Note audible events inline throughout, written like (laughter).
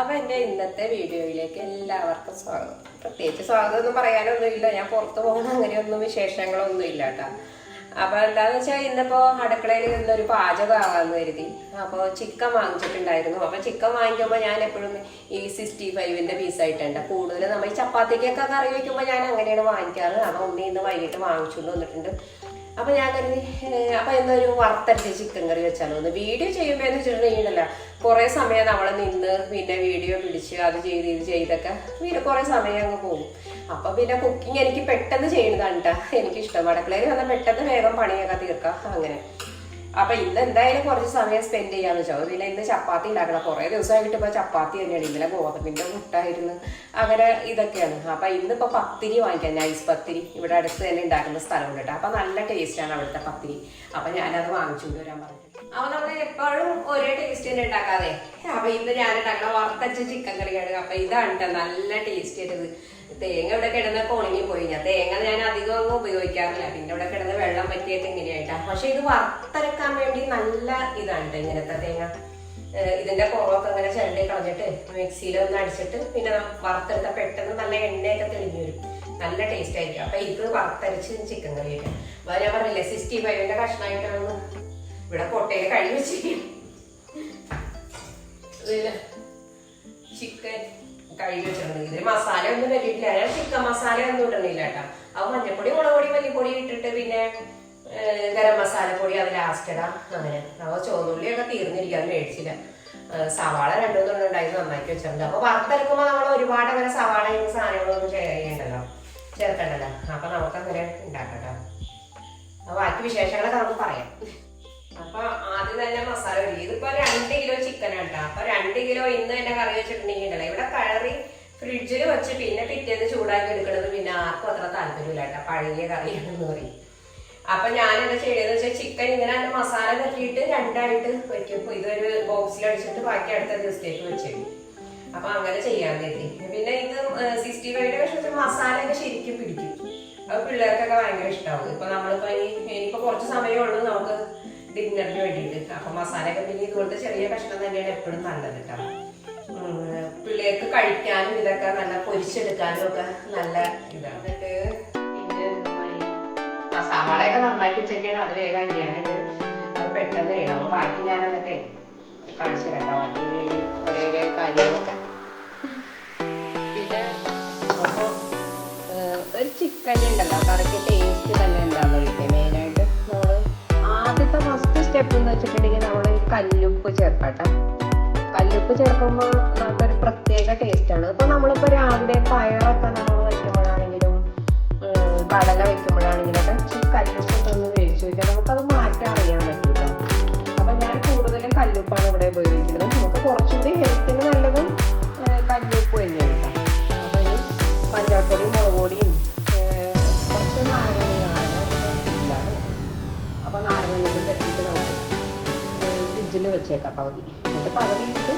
അപ്പൊ എന്റെ ഇന്നത്തെ വീഡിയോയിലേക്ക് എല്ലാവർക്കും സ്വാഗതം. പ്രത്യേകിച്ച് സ്വാഗതം ഒന്നും പറയാനൊന്നുമില്ല. ഞാൻ പുറത്തു പോകുന്ന അങ്ങനെയൊന്നും വിശേഷങ്ങളൊന്നും ഇല്ല കേട്ടോ. അപ്പൊ എന്താന്ന് വെച്ചാൽ ഇന്നിപ്പോ അടുക്കളയിൽ നിന്നൊരു പാചകമാകാന്ന് കരുതി. അപ്പോൾ ചിക്കൻ വാങ്ങിച്ചിട്ടുണ്ടായിരുന്നു. അപ്പൊ ചിക്കൻ വാങ്ങിക്കുമ്പോൾ ഞാൻ എപ്പോഴും ഈ സിക്സ്റ്റി ഫൈവിന്റെ പീസായിട്ടുണ്ട് കൂടുതൽ നമ്മൾ ഈ ചപ്പാത്തിക്കൊക്കെ കറി വെക്കുമ്പോൾ ഞാൻ അങ്ങനെയാണ് വാങ്ങിക്കാറ്. അപ്പൊ ഉണ്ണി ഇന്ന് വൈകിട്ട് വാങ്ങിച്ചുകൊണ്ട് വന്നിട്ടുണ്ട്. അപ്പൊ ഞാൻ കരുതി അപ്പോൾ അപ്പൊ എന്നൊരു വറുത്തരച്ച് ചിക്കൻ കറി വെച്ചാലോ? ഒന്ന് വീഡിയോ ചെയ്യുമ്പോൾ എന്ന് വെച്ചിട്ടുണ്ടെങ്കിലല്ല കുറെ സമയം നമ്മൾ നിന്ന് പിന്നെ വീഡിയോ പിടിച്ച് അത് ചെയ്ത് ഇത് ചെയ്തൊക്കെ പിന്നെ കുറെ സമയം അങ്ങ് പോകും. അപ്പൊ പിന്നെ കുക്കിംഗ് എനിക്ക് പെട്ടെന്ന് ചെയ്യണതാണ് കേട്ടോ എനിക്കിഷ്ടം. അടുക്കളയിൽ വന്നാൽ പെട്ടെന്ന് വേഗം പണിയൊക്കെ തീർക്കാം. അങ്ങനെ. അപ്പൊ ഇന്ന് എന്തായാലും കുറച്ച് സമയം സ്പെൻഡ് ചെയ്യാന്ന് വെച്ചാൽ പിന്നെ ഇന്ന് ചപ്പാത്തി ഉണ്ടാക്കണം. കുറെ ദിവസമായിട്ട് ഇപ്പൊ ചപ്പാത്തി തന്നെയാണ്. ഇന്നലെ ഗോതമ്പിന്റെ മുട്ടായിരുന്നു. അങ്ങനെ ഇതൊക്കെയാണ്. അപ്പൊ ഇന്നിപ്പോ പത്തിരി വാങ്ങിക്കാം നൈസ് പത്തിരി. ഇവിടെ അടുത്ത് തന്നെ ഉണ്ടാക്കുന്ന സ്ഥലമുണ്ട് കേട്ടോ. അപ്പൊ നല്ല ടേസ്റ്റാണ് അവിടുത്തെ പത്തിരി. അപ്പൊ ഞാനത് വാങ്ങിച്ചുകൊണ്ട് വരാൻ പറഞ്ഞു അപ്പൊ നമ്മൾ എപ്പോഴും ഒരേ ടേസ്റ്റ് തന്നെ ഉണ്ടാക്കാതെ. അപ്പൊ ഇന്ന് ഞാൻ ഉണ്ടാക്കുന്ന വറുത്തച്ച ചിക്കൻ കറിയാണ്. അപ്പൊ ഇതാണ് കേട്ടോ നല്ല ടേസ്റ്റ് ചെയ്തത് തേങ്ങ ഇവിടെ കിടന്നൊക്കെ ഉണങ്ങി പോയി. ഞാൻ തേങ്ങ ഞാൻ അധികം അങ്ങ് ഉപയോഗിക്കാറില്ല. പിന്നെ ഇവിടെ കിടന്ന് വെള്ളം പറ്റിയിട്ട് ഇങ്ങനെയായിട്ടാ. പക്ഷെ ഇത് വറുത്തരക്കാൻ വേണ്ടി നല്ല ഇതാണ് ഇങ്ങനത്തെ തേങ്ങ. ഇതിന്റെ കുറവൊക്കെ ഇങ്ങനെ ചിരണ്ടി കളഞ്ഞിട്ട് മിക്സിയിൽ ഒന്ന് അടിച്ചിട്ട് പിന്നെ വറുത്തെടുത്ത പെട്ടെന്ന് നല്ല എണ്ണയൊക്കെ തെളിഞ്ഞു വരും. നല്ല ടേസ്റ്റ് ആയിരിക്കും. അപ്പൊ ഇത് വറുത്തരച്ച് ചിക്കൻ കറി ആയിട്ട്. അപ്പൊ ഞാൻ പറഞ്ഞില്ലേ സിക്സ്റ്റി ഫൈവിന്റെ കഷ്ണമായിട്ടാണ്. ഇവിടെ കൊട്ടയിൽ കഴുകി വെച്ചിരിക്കും. ചിക്കൻ കഴുകി വെച്ചിട്ടുണ്ട് ഇതിൽ മസാല ഒന്നും കരുതിയിട്ടില്ല ഞാൻ ചിക്കൻ മസാല ഒന്നും ഇടണില്ല കേട്ടോ. അത് മഞ്ഞപ്പൊടി മുളക് പൊടി മല്ലിപ്പൊടി ഇട്ടിട്ട് പിന്നെ ഗരം മസാല പൊടി അത് ലാസ്റ്റ് ഇടാം. അങ്ങനെ. അപ്പോൾ ചുവന്നുള്ളിയൊക്കെ തീർന്നിരിക്കുക അത് മേടിച്ചില്ല. സവാള രണ്ടു മൂന്നെണ്ണം ഉണ്ടായിരുന്നു നന്നാക്കി വെച്ചിട്ടുണ്ട്. അപ്പോൾ വറുത്തെടുക്കുമ്പോൾ നമ്മൾ ഒരുപാട് അങ്ങനെ സവാള സാധനങ്ങളൊന്നും ചെയ്യണ്ടല്ലോ. ചേർക്കണ്ടല്ലോ. അപ്പൊ നമുക്ക് അങ്ങനെ ഉണ്ടാക്കട്ടോ. അപ്പൊ ബാക്കി വിശേഷങ്ങളൊക്കെ നമുക്ക് പറയാം. അപ്പൊ ആദ്യം തന്നെ മസാല ഇതിപ്പോ രണ്ട് കിലോ ഇന്ന് തന്നെ കറി വെച്ചിട്ടുണ്ടെങ്കിൽ ഇവിടെ കഴറി ഫ്രിഡ്ജിൽ വെച്ച് പിന്നെ പിറ്റേന്ന് ചൂടാക്കി എടുക്കുന്നത് പിന്നെ ആർക്കും അത്ര താല്പര്യമില്ല കേട്ടോ. പഴകിയ കറിയാണെന്ന് പറയും. അപ്പൊ ഞാൻ എന്താ ചെയ്യണമെന്ന് വെച്ചാൽ ചിക്കൻ ഇങ്ങനെ മസാല തട്ടിയിട്ട് രണ്ടായിട്ട് വെക്കും. ഇതൊരു ബോക്സിൽ അടിച്ചിട്ട് ബാക്കി അടുത്ത ദിവസത്തേക്ക് വെച്ചിട്ട് അപ്പൊ അങ്ങനെ ചെയ്യാൻ കരുതി. പിന്നെ ഇത് സിക്സ്റ്റി ഫൈവിന്റെ പക്ഷേ ഒക്കെ ശരിക്കും പിടിക്കും. അത് പിള്ളേർക്കൊക്കെ ഭയങ്കര ഇഷ്ടമാവും ഇപ്പൊ നമ്മളിപ്പോ ഇനി ഇനിയിപ്പോ കുറച്ച് സമയമുള്ളൂ നമുക്ക് ഡിന്നറിന് വേണ്ടിയിട്ട്. അപ്പൊ മസാലയൊക്കെ പിന്നെ ഇതുപോലത്തെ ചെറിയ കഷ്ണം തന്നെയാണ് എപ്പോഴും നല്ലത് കേട്ടോ പിള്ളേർക്ക് കഴിക്കാനും ഇതൊക്കെ നല്ല പൊരിച്ചെടുക്കാനും ഒക്കെ നല്ല ഇതാണ് എന്നിട്ട് പിന്നെ സവാളയൊക്കെ നന്നാക്കി വെച്ചൊക്കെയാണ് അത് വേഗം അരിയാനായിട്ട് അത് പെട്ടെന്ന് ചെയ്യണം ബാക്കി ഞാൻ എന്നിട്ടേ കാണിച്ചു തരാം ഒരേ കാര്യങ്ങളൊക്കെ. ഒരു ചിക്കൻ ഉണ്ടല്ലോ. കറിക്ക് ടേസ്റ്റ് തന്നെ എന്താണെന്ന് വിളിക്കുക സ്റ്റെപ്പ് എന്ന് വെച്ചിട്ടുണ്ടെങ്കിൽ നമ്മൾ കല്ലുപ്പ് ചേർക്കട്ടെ കല്ലുപ്പ് ചേർക്കുമ്പോൾ നമുക്കൊരു പ്രത്യേക ടേസ്റ്റാണ് ഇപ്പൊ നമ്മളിപ്പോ രാവിലെ പയറൊക്കെ നമ്മൾ വയ്ക്കുമ്പോഴാണെങ്കിലും കടല വയ്ക്കുമ്പോഴാണെങ്കിലും ഒക്കെ കല്ലുപ്പ് ഒന്ന് വേവിച്ച് വെച്ചാൽ നമുക്കത് മാറ്റാൻ അറിയാൻ പറ്റില്ല. അപ്പൊ ഞാൻ കൂടുതലും കല്ലുപ്പാണ് ഇവിടെ ഉപയോഗിക്കുന്നത് നമുക്ക് കുറച്ചുകൂടി ഹെൽത്തിന് നല്ലതും കല്ലുപ്പ് തന്നെയാണ്. അപ്പൊ ഈ വെച്ചേക്കാം പകുതി. എന്നിട്ട് പകുതി ഇട്ട്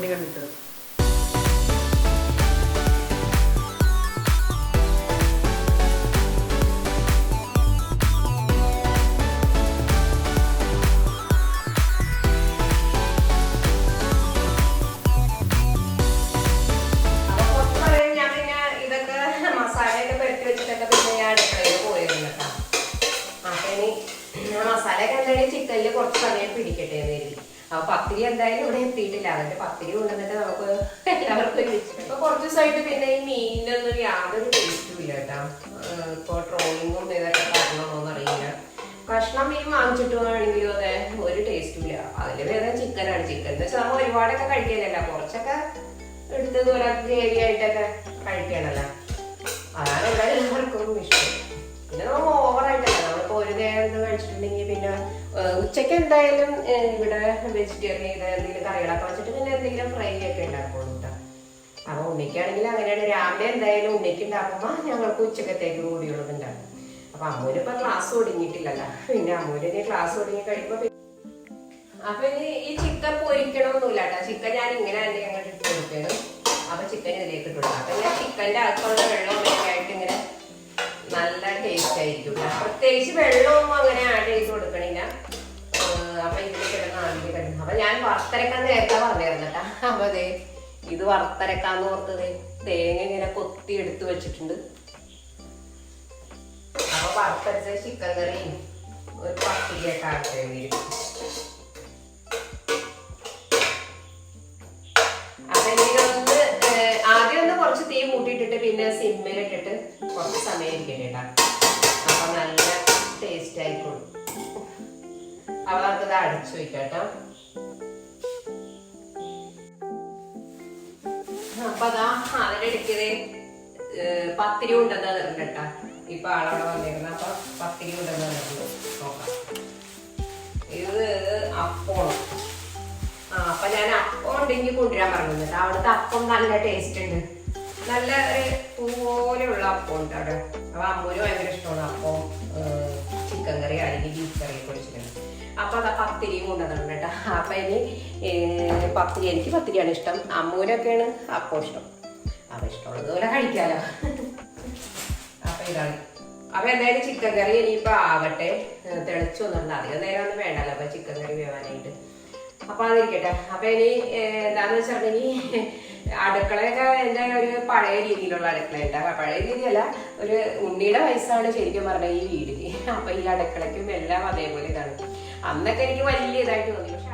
പൊടികളിട്ടത് മസാലയൊക്കെ എന്തായാലും ചിക്കനിൽ കുറച്ച് സമയം പിടിക്കട്ടെ എന്നായിരിക്കും അപ്പൊ പത്തിരി എന്തായാലും ഇവിടെ എത്തിയിട്ടില്ല. അതിന്റെ പത്തിരി കൊണ്ടുവന്നിട്ട് നമുക്ക് എല്ലാവർക്കും ഇപ്പൊ കുറച്ച് ദിവസമായിട്ട് പിന്നെ ഈ മീനിനൊന്നും യാതൊരു ടേസ്റ്റും ഇല്ല കേട്ടാ. ഇപ്പൊ ട്രോളിങ്ങും ഇതൊക്കെ കാരണമോന്ന് അറിയില്ല. കഷ്ണം മീൻ വാങ്ങിച്ചിട്ടുവാണെങ്കിലും അതെ ഒരു ടേസ്റ്റും ഇല്ല. അതിൽ വേറെ ചിക്കനാണ്. ചിക്കൻ എന്ന് വെച്ചാൽ നമ്മൾ ഒരുപാടൊക്കെ കഴിക്കാനല്ല കുറച്ചൊക്കെ എടുത്ത് ഇതുപോലെ ഗ്രേവി ആയിട്ടൊക്കെ കഴിക്കണല്ലോ. അതാണ് ഇവിടെ എല്ലാവർക്കും ഇഷ്ടം. പിന്നെ നമ്മൾ ഓവറായിട്ടല്ല നമ്മളിപ്പോ ഒരു നേരം കഴിച്ചിട്ടുണ്ടെങ്കിൽ പിന്നെ ഉച്ചയ്ക്ക് എന്തായാലും ഇവിടെ വെജിറ്റേറിയൻ ചെയ്ത എന്തെങ്കിലും കറികളൊക്കെ വെച്ചിട്ട് പിന്നെ എന്തെങ്കിലും ഫ്രൈ ഒക്കെ ഉണ്ടാക്കുള്ളൂ അപ്പൊ ഉണ്ണിക്കാണെങ്കിൽ അങ്ങനെയാണ്. രാവിലെ എന്തായാലും ഉണ്ണിക്ക് ഉണ്ടാക്കുമ്പോ ഞങ്ങൾക്ക് ഉച്ചക്കത്തേക്ക് കൂടിയുള്ളത് ഉണ്ടാകും അപ്പൊ അമ്മൂന് ഇപ്പൊ ക്ലാസ് ഒടുങ്ങിയിട്ടില്ലല്ലോ പിന്നെ അമ്മൂര് ഇനി ക്ലാസ് ഒടുങ്ങി കഴിയുമ്പോ പിന്നെ- അപ്പൊ ഇനി ഈ ചിക്കൻ പൊരിക്കണമൊന്നുമില്ല കേട്ടോ ചിക്കൻ ഞാൻ ഇങ്ങനെ തന്നെ ഞങ്ങൾ ഇട്ട് കൊടുക്കണം അപ്പൊ ചിക്കൻ ഇതിലേക്ക് ഇട്ടു അപ്പൊ ഞാൻ ചിക്കന്റെ അകത്തുള്ള ഇങ്ങനെ നല്ല ടേസ്റ്റ് ആയിരിക്കും. പ്രത്യേകിച്ച് വെള്ളമൊന്നും അങ്ങനെ ആഡ് ചെയ്ത് കൊടുക്കണില്ല. അപ്പൊ ഇതിൽ കിടന്ന് ആദ്യം കിടന്നു. അപ്പൊ ഞാൻ വറുത്തരക്കാൻ നേരത്തെ പറഞ്ഞിരുന്നു കേട്ടാ. അപ്പൊ അതെ ഇത് വറുത്തരക്കാന്ന് ഓർത്തത് തേങ്ങ ഇങ്ങനെ കൊത്തി എടുത്തു വെച്ചിട്ടുണ്ട്. അപ്പൊ വറുത്തരച്ച ചിക്കൻ കറിയും ഒരു പത്തിരിയൊക്കെ ആക്കേണ്ടി വരും കുറച്ച് തീ കൂട്ടിയിട്ടിട്ട് പിന്നെ സിമ്മിലിട്ടിട്ട് കുറച്ച് സമയം ഇരിക്കട്ടെ കേട്ടാ. അപ്പൊ നല്ല ടേസ്റ്റ് ആയിക്കോളും. അപ്പൊ നമുക്കിത് അടിച്ചു വെക്കാം അപ്പൊ അതാ അതിനിടയ്ക്കത് പത്തിരി ഉണ്ടെന്ന് തരുന്നുണ്ട് കേട്ടാ. ഇപ്പൊ ആളവിടെ വന്നിരുന്ന അപ്പൊ പത്തിരി ഉണ്ടെന്ന് തരുന്നുണ്ട് നോക്കാം. ഇത് അപ്പോണം ആ അപ്പൊ ഞാൻ അപ്പം ഉണ്ടെങ്കിൽ കൊണ്ടുവരാൻ പറഞ്ഞു. അവിടുത്തെ അപ്പം നല്ല ടേസ്റ്റ് ഉണ്ട്. നല്ല ഒരു പൂ പോലെയുള്ള അപ്പം ഉണ്ട് അവിടെ. അപ്പൊ അമ്മൂന് ഭയങ്കര ഇഷ്ടമാണ് അപ്പം ചിക്കൻ കറി അല്ലെങ്കിൽ ബീഫ് കറി പൊടിച്ചിട്ടുണ്ട് അപ്പൊ അതാ പത്തിരിയും കൊണ്ടുവന്നിട്ടുണ്ട് കേട്ടോ. അപ്പൊ ഇനി പത്തിരി എനിക്ക് പത്തിരിയാണ് ഇഷ്ടം. അമ്മൂനൊക്കെയാണ് അപ്പം ഇഷ്ടം. അപ്പൊ ഇഷ്ടമുള്ളതുപോലെ കഴിക്കാലോ. അപ്പൊ ഇതാണ്. അപ്പൊ എന്തായാലും ചിക്കൻ കറി ഇനിയിപ്പോ ആവട്ടെ. തിളച്ചു വന്നിട്ടുണ്ട്. അധികം നേരം ഒന്നും വേണ്ടല്ലോ. അപ്പൊ ചിക്കൻ കറി വേവാനായിട്ട്. അപ്പൊ അതിരിക്കട്ടെ അപ്പൊ ഇനി എന്താന്ന് വെച്ചിട്ടുണ്ടെങ്കിൽ അടുക്കളയൊക്കെ എന്റെ ഒരു പഴയ രീതിയിലുള്ള അടുക്കളയുണ്ട് പഴയ രീതിയല്ല ഒരു ഉണ്ണിയുടെ വയസ്സാണ് ശരിക്കും പറഞ്ഞ ഈ വീടിന്. അപ്പൊ ഈ അടുക്കളയ്ക്കും എല്ലാം അതേപോലെ ഇതാണ്. അന്നൊക്കെ എനിക്ക് വലിയ ഇതായിട്ട് തോന്നി. പക്ഷെ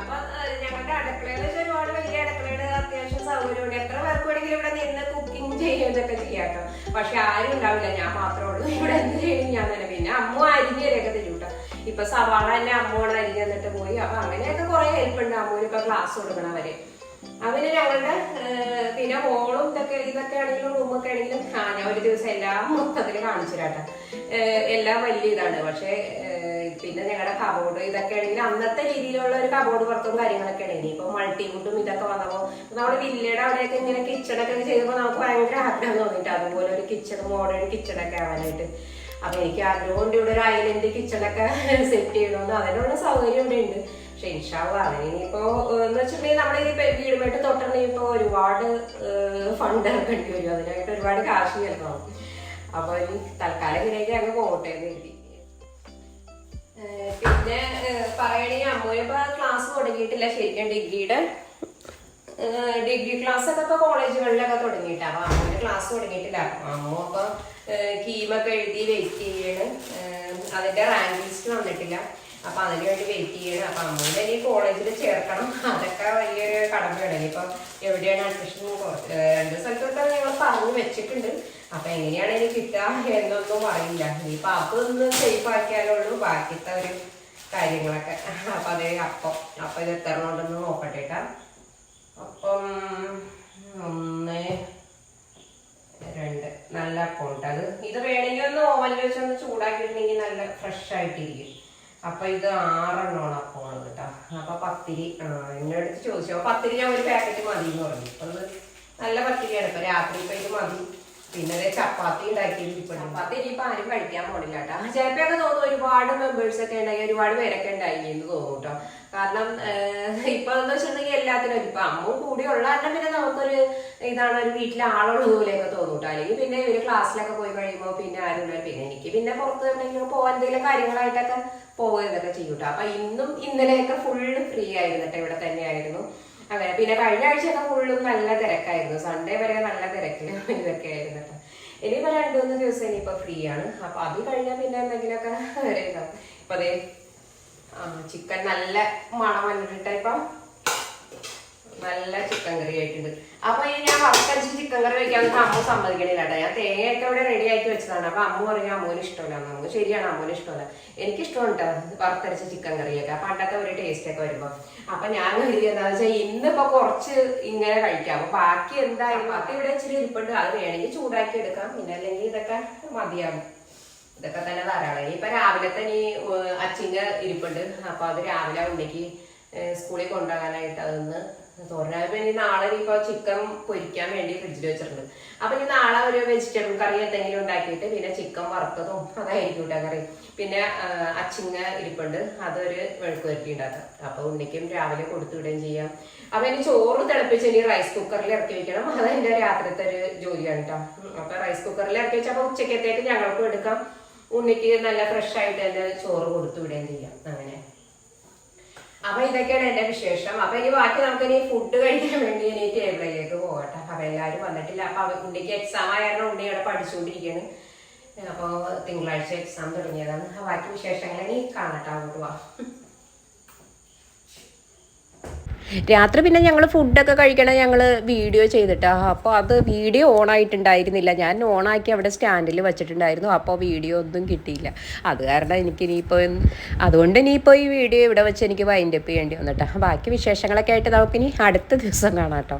അപ്പൊ ഞങ്ങളുടെ അടുക്കളയിൽ വെച്ചാൽ ഒരുപാട് വലിയ അടുക്കളയുടെ അത്യാവശ്യം സൗകര്യമുണ്ട്. എത്ര പേർക്ക് വേണമെങ്കിലും ഇവിടെ നിന്ന് കുക്കിംഗ് ചെയ്യുന്നതൊക്കെ ചെയ്യാട്ടോ പക്ഷെ ആരും ഉണ്ടാവില്ല. ഞാൻ മാത്രമേ ഉള്ളൂ. ഇവിടെ എന്ത് ചെയ്യും? ഞാൻ തന്നെ. പിന്നെ അമ്മ അരിഞ്ഞ് വരെയൊക്കെ തരും. ഇപ്പൊ സവാള തന്നെ അമ്മോട് അരിഞ്ഞ് പോയി. അപ്പൊ അങ്ങനെയൊക്കെ കുറെ ഹെൽപ്പ് ഉണ്ട് അമ്മൂന് ക്ലാസ് കൊടുക്കണവര് അവന് ഞങ്ങളുടെ പിന്നെ മോളും ഇതൊക്കെ ഇതൊക്കെ ആണെങ്കിലും റൂമൊക്കെ ആണെങ്കിലും ആ ഞാൻ ഒരു ദിവസം എല്ലാം മൊത്തത്തിൽ കാണിച്ചു തരാട്ടോ എല്ലാം വലിയ ഇതാണ്. പക്ഷേ പിന്നെ ഞങ്ങളുടെ കബോർഡ് ഇതൊക്കെ ആണെങ്കിൽ അന്നത്തെ രീതിയിലുള്ള ഒരു കബോർഡ് പുറത്തും കാര്യങ്ങളൊക്കെ ആണെങ്കിൽ ഇപ്പൊ മൾട്ടിവുഡും ഇതൊക്കെ വന്നപ്പോ നമ്മുടെ വില്ലയുടെ അവിടെയൊക്കെ ഇങ്ങനെ കിച്ചണൊക്കെ ചെയ്തപ്പോൾ നമുക്ക് ഭയങ്കര ആഗ്രഹം തോന്നിട്ട് അതുപോലെ ഒരു കിച്ചൺ മോഡേൺ കിച്ചണൊക്കെ ആവാനായിട്ട്. അപ്പൊ എനിക്ക് ആഗ്രഹം കൊണ്ട് ഇവിടെ ഒരു ഐലൻഡ് കിച്ചണൊക്കെ സെറ്റ് ചെയ്യണമെന്ന് അതിനുള്ള സൗകര്യം ഇവിടെ ഉണ്ട്. പക്ഷെ ഇൻഷാവ് അതിനിപ്പോ എന്ന് വെച്ചിട്ടുണ്ടെങ്കിൽ നമ്മുടെ ഈ വീടുമായിട്ട് തൊട്ടുണ്ടെങ്കിൽ ഒരുപാട് ഫണ്ട് ഇറക്കേണ്ടി വരും. അതിനായിട്ട് ഒരുപാട് കാശ് ചേർക്കണം അപ്പൊ തൽക്കാലം ഇങ്ങനെയൊക്കെ അങ്ങ് പോകട്ടെ എന്ന് കരുതി. പിന്നെ പറയണെങ്കിൽ അമ്മൂനിപ്പോ ക്ലാസ് തുടങ്ങിയിട്ടില്ല. ശരിക്കും ഡിഗ്രിയുടെ ഡിഗ്രി ക്ലാസ് ഒക്കെ ഇപ്പൊ കോളേജുകളിലൊക്കെ തുടങ്ങിയിട്ടാ. അപ്പൊ അമ്മൂന് ക്ലാസ് തുടങ്ങിയിട്ടില്ല. അമ്മ ഇപ്പൊ ഏഹ് എഴുതി വെയിറ്റ് ചെയ്യണം. അതിന്റെ റാങ്ക് ലിസ്റ്റ് വന്നിട്ടില്ല. അപ്പൊ അതിന് വേണ്ടി വെയിറ്റ് ചെയ്യണം. അപ്പൊ അമ്മൂനെ ഇനി കോളേജിൽ ചേർക്കണം. അതൊക്കെ വലിയൊരു കടമയാണ് ഇപ്പൊ എവിടെയാണ് അഡ്മിഷൻ രണ്ട് സ്ഥലത്തൊക്കെ ഞങ്ങൾ പറഞ്ഞു വെച്ചിട്ടുണ്ട്. അപ്പൊ എങ്ങനെയാണ് ഇനി കിട്ടുക എന്നൊന്നും അറിയില്ല. ഇനിയിപ്പൊ ഒന്ന് സേഫ് ആക്കിയാലുള്ളൂ ബാക്കിത്തെ ഒരു കാര്യങ്ങളൊക്കെ. അപ്പൊ അത് അപ്പം അപ്പൊ ഇത് എത്ര ഉണ്ടെന്ന് നോക്കട്ടെ കേട്ടാ അപ്പം ഒന്ന് നല്ല അപ്പം ഉണ്ട് അത് ഇത് വേണമെങ്കിൽ ഒന്ന് ഓവനിൽ വെച്ച് ഒന്ന് ചൂടാക്കിയിട്ടുണ്ടെങ്കിൽ നല്ല ഫ്രഷ് ആയിട്ടിരിക്കും. അപ്പൊ ഇത് ആറെണ്ണമാണ് അപ്പമാണ് കേട്ടോ. അപ്പൊ പത്തിരി എന്നെ ചോദിച്ചു. അപ്പൊ പത്തിരി ഞാൻ ഒരു പാക്കറ്റ് മതി എന്ന് പറഞ്ഞു അപ്പൊ നല്ല പത്തിരിയാണ്. ഇപ്പൊ രാത്രി ഇപ്പൊ ഇത് മതി. പിന്നെ ചപ്പാത്തി ചപ്പാത്തി ഇനിയിപ്പോ ആരും കഴിക്കാൻ പോണില്ല കേട്ടോ. ചിലപ്പോഴൊക്കെ തോന്നും ഒരുപാട് മെമ്പേഴ്സ് ഒക്കെ ഉണ്ടായി ഒരുപാട് പേരൊക്കെ ഉണ്ടായി എന്ന് തോന്നും കേട്ടോ. കാരണം ഇപ്പൊ എന്ന് വെച്ചിട്ടുണ്ടെങ്കിൽ എല്ലാത്തിനും ഇപ്പൊ അമ്മ കൂടി ഉള്ള കാരണം പിന്നെ നമുക്കൊരു ഇതാണ് ഒരു വീട്ടിലെ ആളുള്ളത് പോലെയൊക്കെ തോന്നും കേട്ടോ. അല്ലെങ്കിൽ പിന്നെ ഇവർ ക്ലാസ്സിലൊക്കെ പോയി കഴിയുമ്പോൾ പിന്നെ ആരും. പിന്നെ എനിക്ക് പിന്നെ പുറത്ത് എന്തെങ്കിലും പോകാൻ എന്തെങ്കിലും കാര്യങ്ങളായിട്ടൊക്കെ ചെയ്യും ചെയ്യൂട്ടോ അപ്പൊ ഇന്നും ഇന്നലെയൊക്കെ ഫുള്ള് ഫ്രീ ആയിരുന്നു കേട്ടോ. ഇവിടെ തന്നെയായിരുന്നു. അങ്ങനെ പിന്നെ കഴിഞ്ഞ ആഴ്ചയൊക്കെ ഫുള്ളും നല്ല തിരക്കായിരുന്നു. സൺഡേ വരെ നല്ല തിരക്കിൽ (laughs) ഇതൊക്കെ ആയിരുന്നു കേട്ടോ. ഇനിയിപ്പോ രണ്ടു മൂന്ന് ദിവസം ഇപ്പൊ ഫ്രീ ആണ്. അപ്പൊ അത് കഴിഞ്ഞാൽ പിന്നെ എന്തെങ്കിലുമൊക്കെ വരെ ഇപ്പൊ ചിക്കൻ നല്ല മണം വന്നിട്ട് ഇപ്പം നല്ല ചിക്കൻ കറി ആയിട്ടുണ്ട്. അപ്പൊ ഈ ഞാൻ വറുത്തരച്ച് ചിക്കൻ കറി വെക്കാൻ അമ്മ സമ്മതിക്കണില്ല കേട്ടോ. ഞാൻ തേങ്ങയൊക്കെ ഇവിടെ റെഡി ആക്കി വെച്ചതാണ്. അപ്പൊ അമ്മ പറഞ്ഞു അമ്മൂന് ഇഷ്ടമല്ല. അമ്മ ശരിയാണ് അമ്മൂന് ഇഷ്ടമല്ല. എനിക്ക് ഇഷ്ടമാണ് കേട്ടോ വറുത്തരച്ച ചിക്കൻ കറിയൊക്കെ പണ്ടത്തെ ഒരു ടേസ്റ്റ് ഒക്കെ വരുമ്പോ. അപ്പൊ ഞാൻ കരുതി എന്താന്ന് വെച്ചാൽ ഇന്നിപ്പോ കുറച്ച് ഇങ്ങനെ കഴിക്കാം. അപ്പൊ ബാക്കി എന്തായാലും ബാക്കി ഇവിടെ ഇച്ചിരി ഇരിപ്പുണ്ട്. അത് വേണമെങ്കിൽ ചൂടാക്കി എടുക്കാം. പിന്നെ അല്ലെങ്കിൽ ഇതൊക്കെ മതിയാകും ഇതൊക്കെ തന്നെ ധാരാളം. ഇപ്പൊ രാവിലെ തന്നെ അച്ചിങ്ങ ഇരിപ്പുണ്ട്. അപ്പൊ അത് രാവിലെ ഉണ്ടെങ്കിൽ സ്കൂളിൽ കൊണ്ടുപോകാനായിട്ട് അതൊന്ന് തോരനായപ്പോ ഇനി നാളെ ഇനിയിപ്പോ ചിക്കൻ പൊരിക്കാൻ വേണ്ടി ഫ്രിഡ്ജിൽ വെച്ചിട്ടുണ്ട്. അപ്പൊ ഇനി നാളെ ഒരു വെജിറ്റബിൾ കറി എന്തെങ്കിലും ഉണ്ടാക്കിയിട്ട് പിന്നെ ചിക്കൻ വറുത്തതും അതായിരിക്കും കേട്ടോ കറി. പിന്നെ അച്ചിങ്ങ ഇരിപ്പുണ്ട്. അതൊരു മെഴുക്ക് വരട്ടി ഉണ്ടാക്കാം. അപ്പൊ ഉണ്ണിക്കും രാവിലെ കൊടുത്തു വിടുകയും ചെയ്യാം. അപ്പൊ ഇനി ചോറ് തിളപ്പിച്ച് ഇനി റൈസ് കുക്കറിൽ ഇറക്കി വെക്കണം. അത് എന്റെ രാത്രിത്തെ ഒരു ജോലിയാണ് കേട്ടോ അപ്പൊ റൈസ് കുക്കറിൽ ഇറക്കി വെച്ചാൽ അപ്പൊ ഉച്ചക്കത്തേക്ക് ഞങ്ങൾക്കും എടുക്കാം. ഉണ്ണിക്ക് നല്ല ഫ്രഷ് ആയിട്ട് തന്നെ ചോറ് കൊടുത്തു വിടുകയും ചെയ്യാം. അങ്ങനെ. അപ്പൊ ഇതൊക്കെയാണ് എന്റെ വിശേഷം. അപ്പൊ ഇനി ബാക്കി നമുക്ക് ഇനി ഫുഡ് കഴിക്കാൻ വേണ്ടി ഇനി ടേബിളിലേക്ക് പോകട്ടെ. അപ്പൊ എല്ലാവരും വന്നിട്ടില്ല. അപ്പൊ അവ- എക്സാം ആയിരുന്നു ഉണ്ണി അവിടെ പഠിച്ചുകൊണ്ടിരിക്കുകയാണ്. അപ്പൊ തിങ്കളാഴ്ച എക്സാം തുടങ്ങിയതാണ്. ബാക്കി വിശേഷങ്ങൾ ഇനി കാണട്ടെ അങ്ങോട്ട് പോവാം രാത്രി പിന്നെ ഞങ്ങൾ ഫുഡൊക്കെ കഴിക്കണ ഞങ്ങൾ വീഡിയോ ചെയ്തിട്ടാ. അപ്പോൾ അത് വീഡിയോ ഓൺ ആയിട്ടുണ്ടായിരുന്നില്ല. ഞാൻ ഓണാക്കി അവിടെ സ്റ്റാൻഡിൽ വെച്ചിട്ടുണ്ടായിരുന്നു. അപ്പോൾ വീഡിയോ ഒന്നും കിട്ടിയില്ല. അത് കാരണം എനിക്ക് ഇനിയിപ്പോൾ അതുകൊണ്ട് ഇനിയിപ്പോൾ ഈ വീഡിയോ ഇവിടെ വെച്ച് എനിക്ക് വൈൻഡപ്പ് ചെയ്യേണ്ടി വന്നിട്ടാ ബാക്കി വിശേഷങ്ങളൊക്കെ ആയിട്ട് നമുക്ക് ഇനി അടുത്ത ദിവസം കാണാം കേട്ടോ